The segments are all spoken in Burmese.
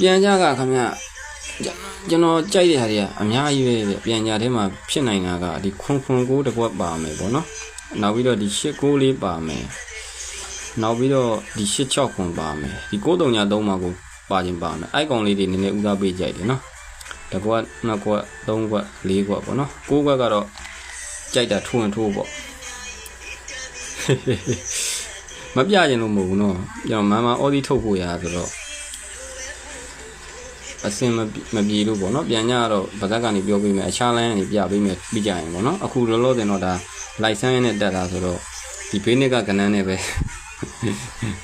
ပြန်ကြကခင်ဗျကျွန်တော်ကြိုက်တဲ့ဟာတွေကအများကြီးပဲဗျပြန်ကြထဲမှာဖြစ်နိုင်တာကဒီခွန်ခွန်ကိုတစ်ကွက်ပါမယ်ပေါ့နော်နောက်ပြီးတော့ဒီရှစ်ကိုလေးပါမယ်နောက်ပြီးတော့ဒီရှစ်6ခွန်ပါမယ်ဒီ933မှာကိုပါခြင်းပါမယ်အိုက်ကောင်လေးတွေနည်းနည်းဦးစားပေးကြိုက်တယ်နော်တစ်ကွက်နှစ်ကွက်သုံးကွက်လေးကွက်ပေါ့နော်ကိုးကွက်ကတော့ကြိုက်တာထိုးရင်ထိုးပေါ့မပြကျင်လို့မဟုတ်ဘူးနော်ကျွန်တော်မမအော်ဒီထုတ်ဖို့ရဆိုတော့ အစင်မပြေမပြေလို့ပေါ့နော်ပြန်ကြတော့ဗဇက်ကနေပြောပေးမယ်အခြားလိုင်းကနေပြပေးမယ်ပြီးကြရင်ပေါ့နော်အခုလောလောဆယ်တော့ဒါလိုက်ဆန်းနဲ့တက်တာဆိုတော့ဒီဘေးနစ်ကကနန်းနဲ့ပဲ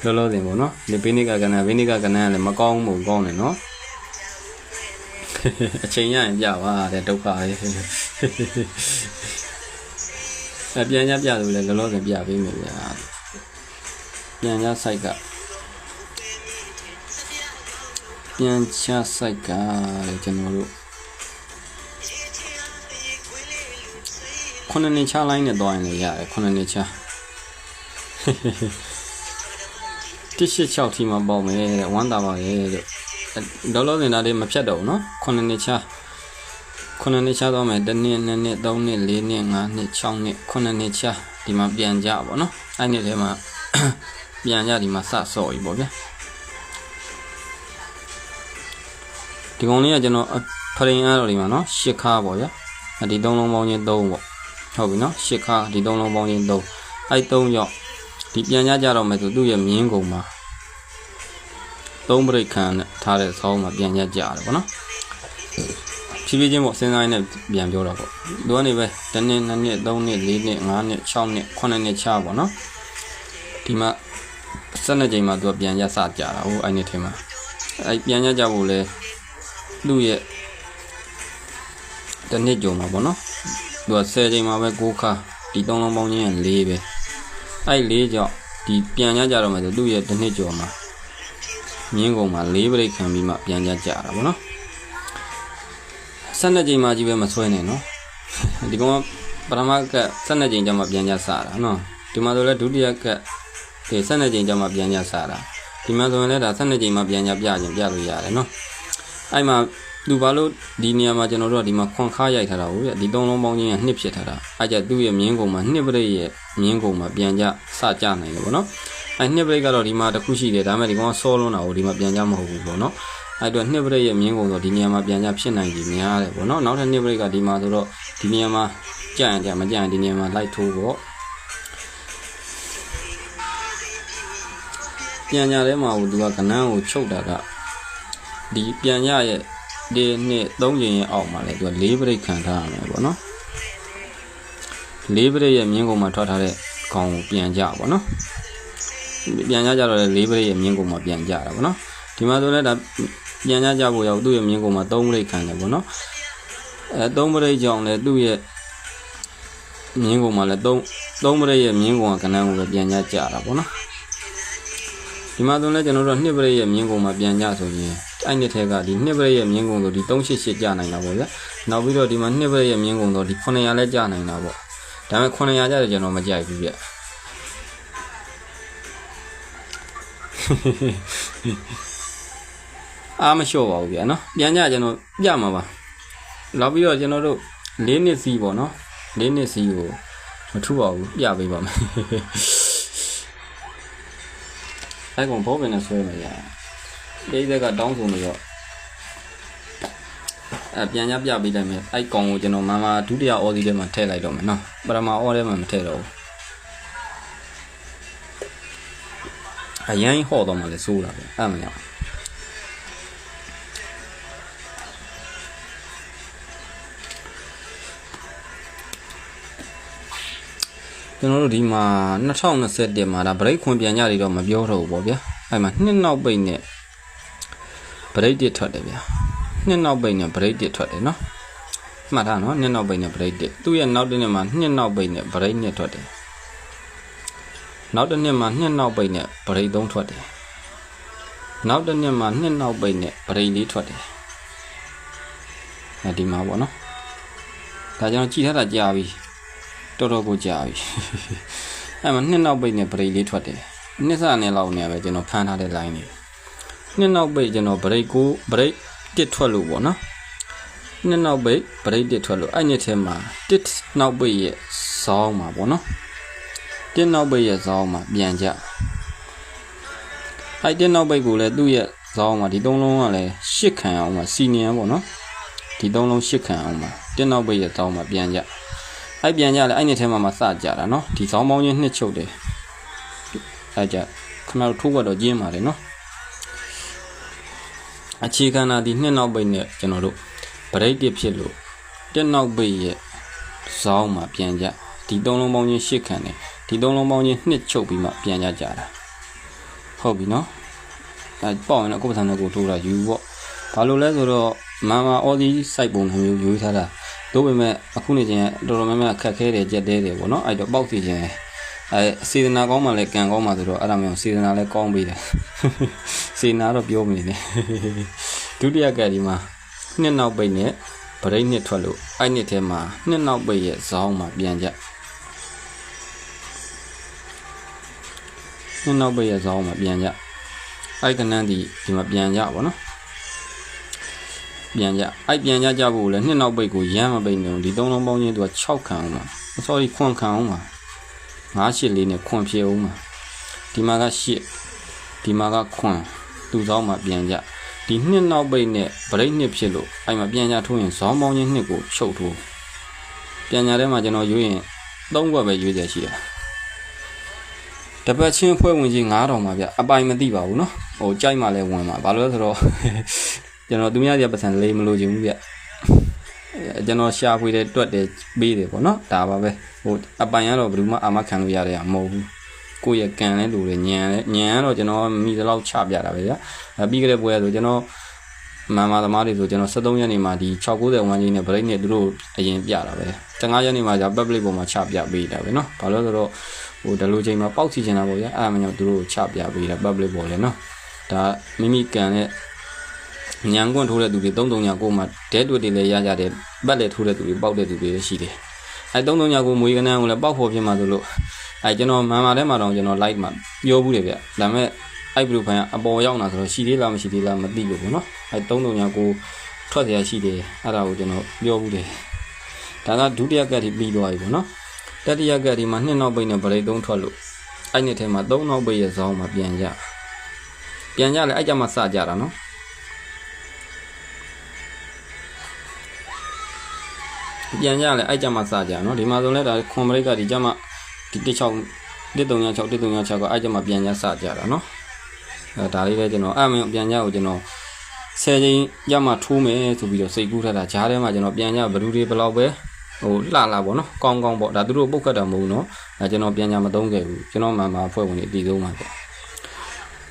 လောလောဆယ်ပေါ့နော်ဒီဘေးနစ်ကကနန်းဘေးနစ်ကကနန်းကလည်းမကောင်းဘူးကောင်းတယ်နော်အချိန်ရရင်ပြပါတဲ့ဒုက္ခရဲ့အပြန်ကြပြလို့လည်းလောလောဆယ်ပြပေးမယ်ဗျာပြန်ချ site က ပြန်ချ site ကလေကျွန်တော်တို့ခုနှစ်နှစ်ချ line နဲ့တွားရင်လည်းရတယ်ခုနှစ်နှစ်ချ186ထီမှာပေါ့မယ်တဲ့ဝမ်းသာပါရဲ့လို့ဒေါ်လောစင်တာလေးမဖြတ်တော့ဘူးเนาะခုနှစ်နှစ်ချခုနှစ်နှစ်ချတော့မယ်တစ်နှစ်နှစ်နှစ်သုံးနှစ်လေးနှစ်ငါးနှစ်6နှစ်ခုနှစ်နှစ်ချဒီမှာပြန်ကြပါเนาะအဲ့ဒီထဲမှာ ပြန်ကြဒီမှာစဆော့ပြီပေါ့ဗျာ ဒီကောင်လေးကကျွန်တော်အဖရင်အားတော်ဒီမှာနော်ရှစ်ခါပေါ့ဗျာအဒီသုံးလုံးပေါင်းချင်း3ပေါ့ဟုတ်ပြီနော်ရှစ်ခါဒီသုံးလုံးပေါင်းချင်း3အဲ့3ရောက်ဒီပြန်ကြကြတော့မယ်ဆိုသူ့ရဲ့မြင်းကုန်မှာ3ပရိတ်ခံနဲ့ထားတဲ့ဆောင်းမှာပြန်ကြကြတယ်ပေါ့နော်ဖြည်းဖြည်းချင်းပေါ့စဉ်းစားရင်းနဲ့ပြန်ပြောတော့ပေါ့သူကနေပဲတစ်နှစ်နှစ်နှစ်သုံးနှစ်လေးနှစ်ငါးနှစ်6နှစ်9နှစ်ချပေါ့နော်ဒီမှာဆက်နှစ်ကြိမ်မှသူကပြန်ရစကြတာဟိုအဲ့ဒီထဲမှာအဲ့ပြန်ရကြဖို့လဲ သူ့ရဲ့တစ်နှစ်ကြုံမှာပေါ့နော်သူက10ကြိမ်မှာပဲ6ခါဒီသုံးလုံးပေါင်းချင်းက4ပဲအဲ့4ကြောင့်ဒီပြန်ရကြတော့မှဆိုသူ့ရဲ့တစ်နှစ်ကြုံမှာမြင်းကုန်မှာ4ပြိတ်ခံပြီးမှပြန်ရကြတာပေါ့နော်ဆက်နှစ်ကြိမ်မှကြီးပဲမဆွဲနဲ့နော်ဒီကောင်ကပထမကဆက်နှစ်ကြိမ်ကျမှပြန်ရစတာနော်ဒီမှာဆိုလဲဒုတိယကဒီ၁၂ကြိမ်ကျမှပြန်ကြစားတာဒီမှာဆိုရင်လည်းဒါ၁၂ကြိမ်မှပြန်ကြပြခြင်းပြလို့ရတယ်နော် အဲ့မှာသူဘာလို့ဒီနေရာမှာကျွန်တော်တို့ကဒီမှာခွန်ခါရိုက်ထားတာဟုတ်ရဲ့ဒီသုံးလုံးပေါင်းချင်းကနှစ်ဖြစ်ထားတာအဲ့ကြသူ့ရဲ့မြင်းကုံမှာနှစ်ပရိတ်ရဲ့မြင်းကုံမှာပြန်ကြစကြနိုင်တယ်ပေါ့နော်အဲ့နှစ်ပရိတ်ကတော့ဒီမှာတစ်ခုရှိတယ်ဒါပေမဲ့ဒီကောင်ကစောလွန်းတာကိုဒီမှာပြန်ကြမဟုတ်ဘူးပေါ့နော်အဲ့တော့နှစ်ပရိတ်ရဲ့မြင်းကုံဆိုဒီနေရာမှာပြန်ကြဖြစ်နိုင်ကြီးများတယ်ပေါ့နော်နောက်ထပ်နှစ်ပရိတ်ကဒီမှာဆိုတော့ဒီနေရာမှာကြရင်ကြမကြရင်ဒီနေရာမှာလိုက်ထိုးပေါ့ပြန်ညာထဲမှာဟိုသူကကနန်းကိုချုပ်တာက ဒီပြန်ညာရဲ့ဒီနှစ်၃ချိန်ရဲ့အောက်မှာလေသူက၄ပရိတ်ခံထားရမယ်ပေါ့နော်၄ပရိတ်ရဲ့မြင်းကုံမှာထွက်ထားတဲ့ကောင်ကိုပြန်ကြပေါ့နော်ပြန်ကြကြတော့လေ၄ပရိတ်ရဲ့မြင်းကုံမှာပြန်ကြတာပေါ့နော်ဒီမှာဆိုလည်းဒါပြန်ကြကြဖို့ရောက်သူ့ရဲ့မြင်းကုံမှာ၃ပရိတ်ခံတယ်ပေါ့နော်အဲ၃ပရိတ်ကြောင့်လေသူ့ရဲ့မြင်းကုံမှာလည်း၃၃ပရိတ်ရဲ့မြင်းကုံကကနန်းကိုပဲပြန်ကြကြတာပေါ့နော်ဒီမှာဆိုလည်းကျွန်တော်တို့နှစ်ပရိတ်ရဲ့မြင်းကုံမှာပြန်ကြဆိုရင် အဲ့နှစ်ထဲကဒီနှစ်ပရိတ်ရဲ့မြင်းကုံဆိုဒီ388ကျနိုင်တာပေါ့ဗျာနောက်ပြီးတော့ဒီမှာနှစ်ပရိတ်ရဲ့မြင်းကုံဆိုဒီ900လည်းကျနိုင်တာပေါ့ဒါပေမဲ့900ကျတယ်ကျွန်တော်မကြိုက်ဘူးဗျအားမလျှော့ပါဘူးဗျာနော်ပြန်ကြကျွန်တော်ပြမှာပါနောက်ပြီးတော့ကျွန်တော်တို့၄နှစ်စီးပေါ့နော်၄နှစ်စီးကိုမထူပါဘူးပြပေးပါမယ်အဲ့ကောင်ဘောပင်နဲ့ဆွဲနေရ ဒိသက်ကတောင်းဆိုနေတော့အပြန်ရပြပေးလိုက်မယ်အဲ့ကောင်ကိုကျွန်တော်မမဒုတိယအော်ဒီထဲမှာထည့်လိုက်တော့မယ်နော်ပထမအော်ထဲမှာမထည့်တော့ဘူးအရင်ဟော့တော့မှလည်းစိုးတာပဲအဲ့မရကျွန်တော်တို့ဒီမှာ2021မှာဒါ break ခွန်ပြန်ကြတွေတော့မပြောတော့ဘူးပေါ့ဗျာအဲ့မှာနှစ်နောက်ပိတ်နဲ့ break တစ်ထွက်တယ်ဗျာနှစ်နောက်ပိတ်နဲ့ break တစ်ထွက်တယ်နော်မှတ်ထားနော်နှစ်နောက်ပိတ်နဲ့ break တစ်သူ့ရဲ့နောက်တစ်နှစ်မှာနှစ်နောက်ပိတ်နဲ့ break နှစ်ထွက်တယ်နောက်တစ်နှစ်မှာနှစ်နောက်ပိတ်နဲ့ break သုံးထွက်တယ်နောက်တစ်နှစ်မှာနှစ်နောက်ပိတ်နဲ့ break လေးထွက်တယ်အဲဒီမှာပေါ့နော်ဒါကြောင့်ကြည်ထားတာကြာပြီတော်တော်ကိုကြာပြီအဲ့မှာနှစ်နောက်ပိတ်နဲ့ပရိတ်လေးထွက်တယ်နှစ်စနဲ့လောက်နေပဲကျွန်တော်ဖမ်းထားတဲ့ line တွေ နှစ်နောက်ပိတ်ကျွန်တော်ဗရိတ်ကိုဗရိတ်တစ်ထွက်လို့ပေါ့နော်နှစ်နောက်ပိတ်ဗရိတ်တစ်ထွက်လို့အဲ့နှစ်ထဲမှာတစ်နောက်ပိတ်ရဲ့ဇောင်းမှာပေါ့နော်တစ်နောက်ပိတ်ရဲ့ဇောင်းမှာပြန်ကြအဲ့တစ်နောက်ပိတ်ကိုလည်းသူ့ရဲ့ဇောင်းမှာဒီသုံးလုံးကလည်းရှစ်ခံအောင်မှာစီနီယံပေါ့နော်ဒီသုံးလုံးရှစ်ခံအောင်မှာတစ်နောက်ပိတ်ရဲ့ဇောင်းမှာပြန်ကြအဲ့ပြန်ကြလဲအဲ့နှစ်ထဲမှာမစကြတာနော်ဒီဇောင်းပေါင်းချင်းနှစ်ချုပ်တယ်အဲ့ကြခဏထိုးကတော့ကျင်းပါတယ်နော် အခြေခံတာဒီနှစ်နောက်ပိတ်နဲ့ကျွန်တော်တို့ဗရိတ်တစ်ဖြစ်လို့တက်နောက်ပိတ်ရဲ့ဇောင်းမှာပြန်ကြဒီသုံးလုံးပေါင်းချင်းရှစ်ခံတယ်ဒီသုံးလုံးပေါင်းချင်းနှစ်ချုပ်ပြီးမှပြန်ကြကြတာဟုတ်ပြီနော်အဲပေါ့ရင်တော့ကိုယ်ပစံနဲ့ကိုထိုးတာယူပေါ့ဘာလို့လဲဆိုတော့မာမာအော်ဒီစိုက်ပုံနှမျိုးယူထားတာတို့ပေမဲ့အခုနေချင်းတော်တော်များများအခက်ခဲတယ်ကြက်တဲတယ်ပေါ့နော်အဲ့တော့ပေါက်စီခြင်း အဲစေတနာကောင်းမှလည်းကံကောင်းမှဆိုတော့အဲ့ဒါမျိုးစေတနာလည်းကောင်းပြီတယ်စေတနာတော့ပြောမနေနဲ့ဒုတိယကဒီမှာနှစ်နောက်ပိတ်နဲ့ဗရိတ်နှစ်ထွက်လို့အဲ့နှစ်ထဲမှာနှစ်နောက်ပိတ်ရဲ့ဇောင်းမှာပြန်ကြနှစ်နောက်ပိတ်ရဲ့ဇောင်းမှာပြန်ကြအဲ့ကနန်းဒီဒီမှာပြန်ကြပါနော်ပြန်ကြအဲ့ပြန်ကြကြဖို့လည်းနှစ်နောက်ပိတ်ကိုရမ်းမပိတ်နေဘူးဒီသုံးလုံးပေါင်းချင်းသူက6ခံအောင်ပါ sorry ခွန်ခံအောင်ပါ 9ရှစ်လေးနဲ့ခွန်ဖြစ်အောင်ပါဒီမှာက8ဒီမှာကခွန်သူ့ဆောင်မှာပြန်ကြဒီနှစ်နောက်ပိတ်နဲ့ဗရိတ်နှစ်ဖြစ်လို့အဲ့မှာပြန်ကြထိုးရင်ဇောင်းပေါင်းချင်းနှစ်ကိုချုပ်ထိုးပြန်ကြထဲမှာကျွန်တော်ရွေးရင်၃ဘက်ပဲရွေးရရှိတာတပတ်ချင်းဖွဲ့ဝင်ကြီး9000ပါဗျအပိုင်မသိပါဘူးเนาะဟိုကြိုက်မှလည်းဝင်ပါဘာလို့လဲဆိုတော့ ကျွန်တော်သူများရဲ့ပတ်စံလေးမလို့ချင်ဘူးဗျအဲ ကျွန်တော်ရှာဖွေတယ်တွက်တယ်ပေးတယ်ပေါ့နော်ဒါပါပဲဟိုအပိုင်ကတော့ဘယ်သူမှအာမခံလို့ရတဲ့အမဟုတ်ဘူးကိုယ့်ရဲ့ကံလဲလူတွေညံလဲညံကတော့ကျွန်တော်မိသလောက်ချပြတာပဲဗျအဲပြီးကြတဲ့ပွဲဆိုကျွန်တော်မမသမားတွေဆိုကျွန်တော်73ရက်နေမှာဒီ690ဝန်းကြီးနဲ့ break နဲ့သူတို့အရင်ပြတာပဲ15ရက်နေမှာじゃ public ပုံမှာချပြပေးတာပဲเนาะဘာလို့လဲဆိုတော့ဟိုဒီလိုချိန်မှာပေါက်စီချင်တာပေါ့ဗျအဲ့အမှန်ကြောင့်သူတို့ချပြပေးတာ public ပေါ်လဲเนาะဒါမိမိကံနဲ့ညံကွန့်ထိုးတဲ့သူတွေ33ညကိုမှဒဲတွတွေလည်းရကြတယ် ပတ်လက်ထိုးတဲ့သူတွေပေါက်တဲ့သူတွေရှိတယ်အဲသုံးသုံးညာကိုမွေးကနန်းကိုလည်းပေါက်ဖို့ဖြစ်မှာဆိုလို့အဲကျွန်တော်မန်မာထဲမှာတော့ကျွန်တော် live မှာပြောဘူးတယ်ဗျဒါပေမဲ့အဲ့ဘလူဖိုင်ကအပေါ်ရောက်လာဆိုတော့ရှိသေးလားမရှိသေးလားမသိဘူးပေါ့နော်အဲသုံးသုံးညာကိုထွက်ရရှိတယ်အဲ့ဒါကိုကျွန်တော်ပြောဘူးတယ်ဒါကဒုတိယကတ်ကြီးပြီးသွားပြီပေါ့နော်တတိယကတ်ဒီမှာနှစ်နောက်ပိတ်နဲ့ဗရိတ်သုံးထွက်လို့အဲ့နှစ်ထဲမှာသုံးနောက်ပိတ်ရဲ့ဇောင်းမှာပြန်ကြပြန်ကြလဲအဲ့ကြမှာစကြတာနော် ပြန်ကြလဲအဲ့ကြမှာစကြနော်ဒီမှာဆိုလဲဒါခွန်ဘရိတ်ကဒီကြမှာဒီ16 136 136ကအဲ့ကြမှာပြန်ကြစကြတာနော်အဲဒါလေးလည်းကျွန်တော်အမင်းပြန်ကြကိုကျွန်တော်10ချိန်ရမှထိုးမယ်ဆိုပြီးတော့စိတ်ကူးထားတာဂျားထဲမှာကျွန်တော်ပြန်ကြဘလူတွေဘယ်လောက်ပဲဟိုလှလာပေါ့နော်ကောင်းကောင်းပေါ့ဒါသူတို့ပုတ်ခတ်တာမဟုတ်နော်အဲကျွန်တော်ပြန်ကြမသုံးခဲ့ဘူးကျွန်တော်မှမှာအဖွဲ့ဝင်တွေအတီးဆုံးပါပေါ့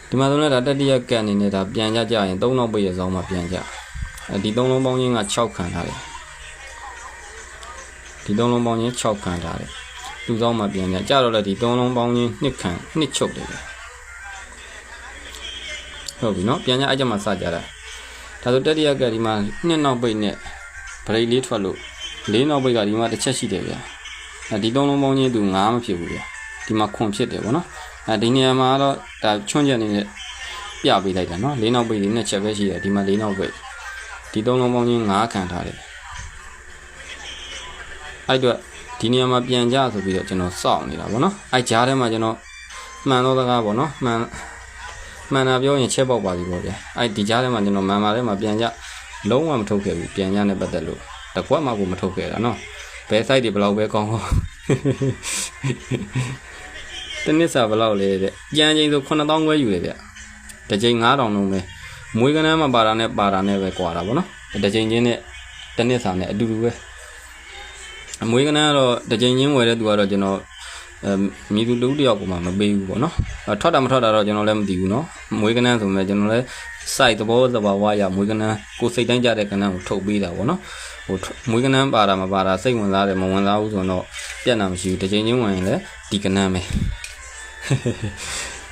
ဒီမှာဆိုလဲဒါတတိယကတ်အနေနဲ့ဒါပြန်ကြကြရင်3နောက်ပိတ်ရဆောင်မှပြန်ကြအဲဒီ3လုံးပေါင်းချင်းက6ခံထားတယ် ဒီ3လုံးပေါင်းချင်း6ခံထားတယ်သူ့ဆောင်မှပြန်ကြကြတော့လေဒီ3လုံးပေါင်းချင်း2ခံ2ချုပ်တယ်ဟုတ်ပြီနော်ပြန်ကြအဲ့ကြမှာစကြတာဒါဆိုတတိယကဒီမှာနှစ်နောက်ပိတ်နဲ့ဗရိတ်လေးထွက်လို့လေးနောက်ပိတ်ကဒီမှာတစ်ချက်ရှိတယ်ဗျာအဲဒီသုံးလုံးပေါင်းချင်းသူ9မဖြစ်ဘူးဗျာဒီမှာခွန်ဖြစ်တယ်ဗောနော်အဲဒီနေရာမှာတော့ဒါချွန့်ချက်နေနဲ့ပြပေးလိုက်တာနော်လေးနောက်ပိတ်လေးနှစ်ချက်ပဲရှိတယ်ဒီမှာလေးနောက်ပိတ်ဒီသုံးလုံးပေါင်းချင်း9ခံထားတယ် အဲ့တော့ဒီနေရာမှာပြန်ကြဆိုပြီးတော့ကျွန်တော်စောင့်နေတာဗောနော်အဲ့ကြားထဲမှာကျွန်တော်မှန်တော့တကားဗောနော်မှန်မှန်တာပြောရင်ချက်ပေါက်ပါပြီပေါ့ဗျာအဲ့ဒီကြားထဲမှာကျွန်တော်မှန်ပါထဲမှာပြန်ကြလုံးဝမထုတ်ခဲ့ဘူးပြန်ကြနဲ့ပတ်သက်လို့တကွက်မှကိုမထုတ်ခဲ့တာနော်ဘယ် site တွေဘယ်လောက်ပဲကောင်းကောင်းတနစ်စာဘယ်လောက်လဲတဲ့ကြံချိန်ဆို9000ခွဲယူတယ်ဗျတစ်ချိန်9000လုံးပဲမွေးကနန်းမှာပါတာနဲ့ပါတာနဲ့ပဲကွာတာဗောနော်တစ်ချိန်ချင်းနဲ့တနစ်စာနဲ့အတူတူပဲ အမွေးကနန်းကတော့တစ်ချိန်ချင်းဝယ်တဲ့သူကတော့ကျွန်တော်အဲမိသူလူတယောက်ကမှမပေးဘူးပေါ့နော်ထွက်တာမထွက်တာတော့ကျွန်တော်လည်းမသိဘူးနော်မွေးကနန်းဆိုမှကျွန်တော်လည်း site သဘောသဘာဝရမွေးကနန်းကိုစိတ်တိုင်းကြတဲ့ကနန်းကိုထုတ်ပေးတာပေါ့နော်ဟိုမွေးကနန်းပါတာမပါတာစိတ်ဝင်စားတယ်မဝင်စားဘူးဆိုတော့ပြက်နာမရှိဘူးတစ်ချိန်ချင်းဝင်ရင်လည်းဒီကနန်းပဲ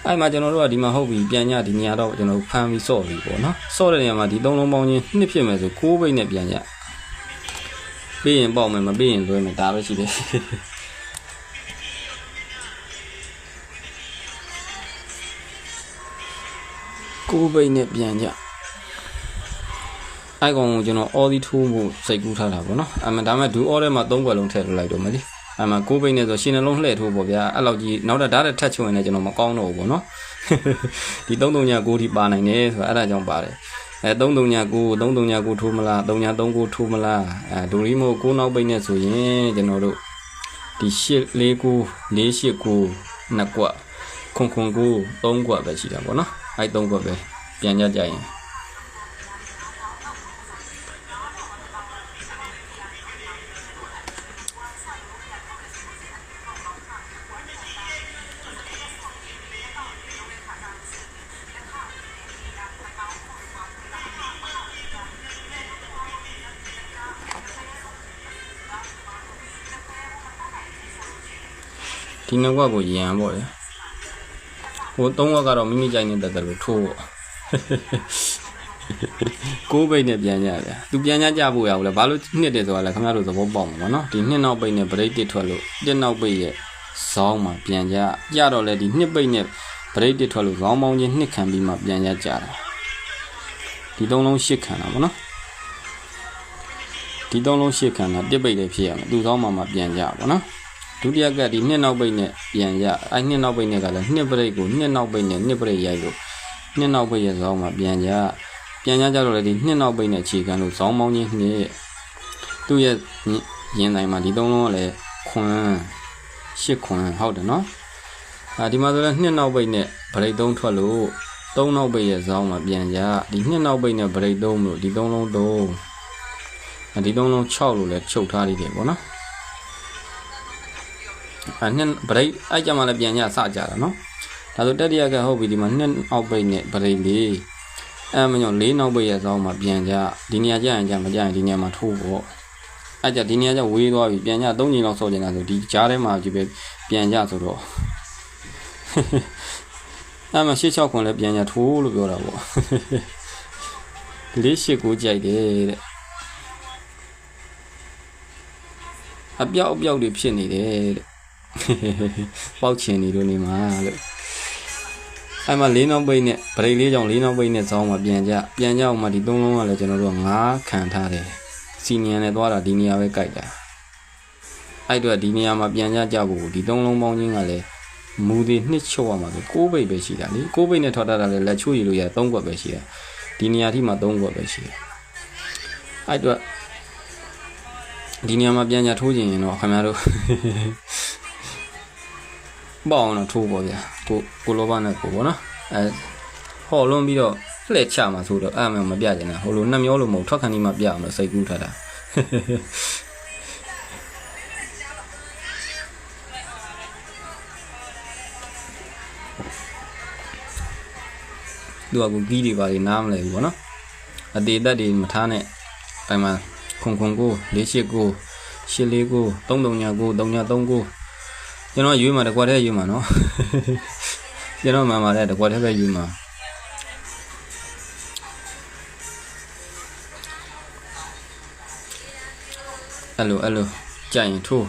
အဲ့မှာကျွန်တော်တို့ကဒီမှာဟုတ်ပြီပြန်ညဒီညတော့ကျွန်တော်ဖမ်းပြီးစော့ပြီပေါ့နော်စော့တဲ့နေရာမှာဒီသုံးလုံးပေါင်းချင်းနှစ်ဖြစ်မယ်ဆို6ဘိတ်နဲ့ပြန်ည ပြီးရင်ပေါ့မယ်မပြီးရင်လွှဲမယ်ဒါပဲရှိတယ်ကိုးပိတ်နဲ့ပြန်ကြအဲ့ကောင်ကိုကျွန်တော်အော်ဒီထိုးဖို့စိတ်ကူးထားတာပေါ့နော်အမှန်ဒါမဲ့ဒူအော်ထဲမှာ၃ခွက်လုံးထည့်လို့လိုက်တော့မယ်လေအမှန်ကိုးပိတ်နဲ့ဆိုရှင်နှလုံးလှည့်ထိုးပေါ့ဗျာအဲ့လောက်ကြီးနောက်တော့ဓာတ်ထက်ချွင်နေကျွန်တော်မကောင်းတော့ဘူးပေါ့နော်ဒီ339ထိပါနိုင်တယ်ဆိုတာအဲ့ဒါကြောင့်ပါတယ် အဲ339 339ထိုးမလား339ထိုးမလားအဲဒူရီမိုကိုးနောက်ပိတ်နဲ့ဆိုရင်ကျွန်တော်တို့ဒီ8 4 9 4 8 9နှစ်ကွက်ခွန်ခွန်ကို3ကွက်ပဲရှိတာပေါ့နော်အဲ့3ကွက်ပဲပြန်ကြကြရင် ဒီနှစ်ဝက်ကိုရံပေါ့လေဟိုသုံးဝက်ကတော့မိမိကြိုက်နေတဲ့တက်လို့ထိုးပေါ့ကိုးပိတ်နဲ့ပြန်ကြဗျာသူပြန်ကြကြဖို့ရဘူးလေဘာလို့နှစ်တယ်ဆိုတာလဲခင်ဗျားတို့သဘောပေါက်မှာပေါ့နော်ဒီနှစ်နောက်ပိတ်နဲ့ break တစ်ထွက်လို့တစ်နောက်ပိတ်ရဲ့ဇောင်းမှာပြန်ကြကြတော့လေဒီနှစ်ပိတ်နဲ့ break တစ်ထွက်လို့ဇောင်းပေါင်းချင်းနှစ်ခံပြီးမှပြန်ကြကြတာဒီသုံးလုံးရှစ်ခံတာပေါ့နော်ဒီသုံးလုံးရှစ်ခံတာတစ်ပိတ်လည်းဖြစ်ရမယ်သူဇောင်းမှာမှပြန်ကြပါနော် ဒုတိယကဒီနှစ်နောက်ပိတ်နဲ့ပြန်ရအဲ့နှစ်နောက်ပိတ်နဲ့ကလည်းနှစ်ပရိတ်ကိုနှစ်နောက်ပိတ်နဲ့နှစ်ပရိတ်ရိုက်လို့နှစ်နောက်ပိတ်ရဲ့ဇောင်းမှာပြန်ရပြန်ရကြတော့လေဒီနှစ်နောက်ပိတ်နဲ့ခြေခံလို့ဇောင်းမောင်းချင်းနှစ်သူ့ရဲ့ရင်တိုင်းမှာဒီသုံးလုံးကလည်းခွန်းရှစ်ခွန်းဟုတ်တယ်နော်အာဒီမှာဆိုလည်းနှစ်နောက်ပိတ်နဲ့ဗရိတ်သုံးထွက်လို့သုံးနောက်ပိတ်ရဲ့ဇောင်းမှာပြန်ရဒီနှစ်နောက်ပိတ်နဲ့ဗရိတ်သုံးလို့ဒီသုံးလုံးသုံးဒီသုံးလုံး6လို့လည်းချုပ်ထားလိုက်တယ်ပေါ့နော် အဲနှစ်ဗရိတ်အဲ့ကြမှာလည်းပြန်ညစကြတာနော်ဒါဆိုတတိယကဟုတ်ပြီဒီမှာနှစ်အောက်ပိတ်နဲ့ဗရိတ်လေးအဲမညောလေးနောက်ပိတ်ရဲ့ဇောင်းမှာပြန်ကြဒီနေရာကျရင်ကြမကြရင်ဒီနေရာမှာထိုးပေါ့အဲ့ကြဒီနေရာကျဝေးသွားပြီပြန်ကြ၃ချိန်လောက်ဆော့ကျင်တာဆိုဒီကြားထဲမှာကြည့်ပဲပြန်ကြဆိုတော့အဲ့မှာရှစ်6ခွန်လည်းပြန်ကြထိုးလို့ပြောတာပေါ့လေးရှစ်ကိုကြိုက်တယ်တဲ့အပြောက်အပြောက်တွေဖြစ်နေတယ်တဲ့ ပေါက်ချင်နေလို့နေမှာလို့အဲ့မှာလေးနောက်ပိတ်နဲ့ဗရိတ်လေးကြောင့်လေးနောက်ပိတ်နဲ့ဇောင်းမှာပြန်ကြပြန်ကြအောင်မှဒီသုံးလုံးကလည်းကျွန်တော်တို့ငါးခံထားတယ်စီနီယန်နဲ့သွားတာဒီနေရာပဲကြိုက်တာအဲ့တော့ဒီနေရာမှာပြန်ကြကြဖို့ဒီသုံးလုံးပေါင်းချင်းကလည်းမူသေးနှစ်ချုပ်ရမှာဆို6ပိတ်ပဲရှိတာလေ6ပိတ်နဲ့ထောက်တတ်တာလည်းလက်ချိုးရည်လို့ရ3ကွက်ပဲရှိတာဒီနေရာထိမှ3ကွက်ပဲရှိတယ်အဲ့တော့ဒီနေရာမှာပြန်ကြထိုးခြင်းရင်တော့ခင်ဗျားတို့ ပေါ့အောင်တော့ထိုးပေါ့ဗျာကိုကိုလောဘနဲ့ကိုပေါ့နော်အဲဟော်လွန်ပြီးတော့လှည့်ချမှာဆိုတော့အဲ့မှမပြကျင်တာဟိုလိုနှမျောလို့မဟုတ်ထွက်ခဏီမှပြအောင်လို့စိတ်ကူးထားတာသူကကိုကြီးတွေပါလေနားမလဲဘူးပေါ့နော်အသေးသက်တွေမထားနဲ့အဲမှာခွန်ခွန်ကို၄၈ကို၈၄ကို3 3ညာကို3ညာ3ကို ကျွန်တော်ရွေးမှာတကွက်တည်းရွေးမှာနော်ကျွန်တော်မှန်ပါတယ်တကွက်တည်းပဲရွေးမှာအဲ့လိုအဲ့လိုကြိုက်ရင်ထိုး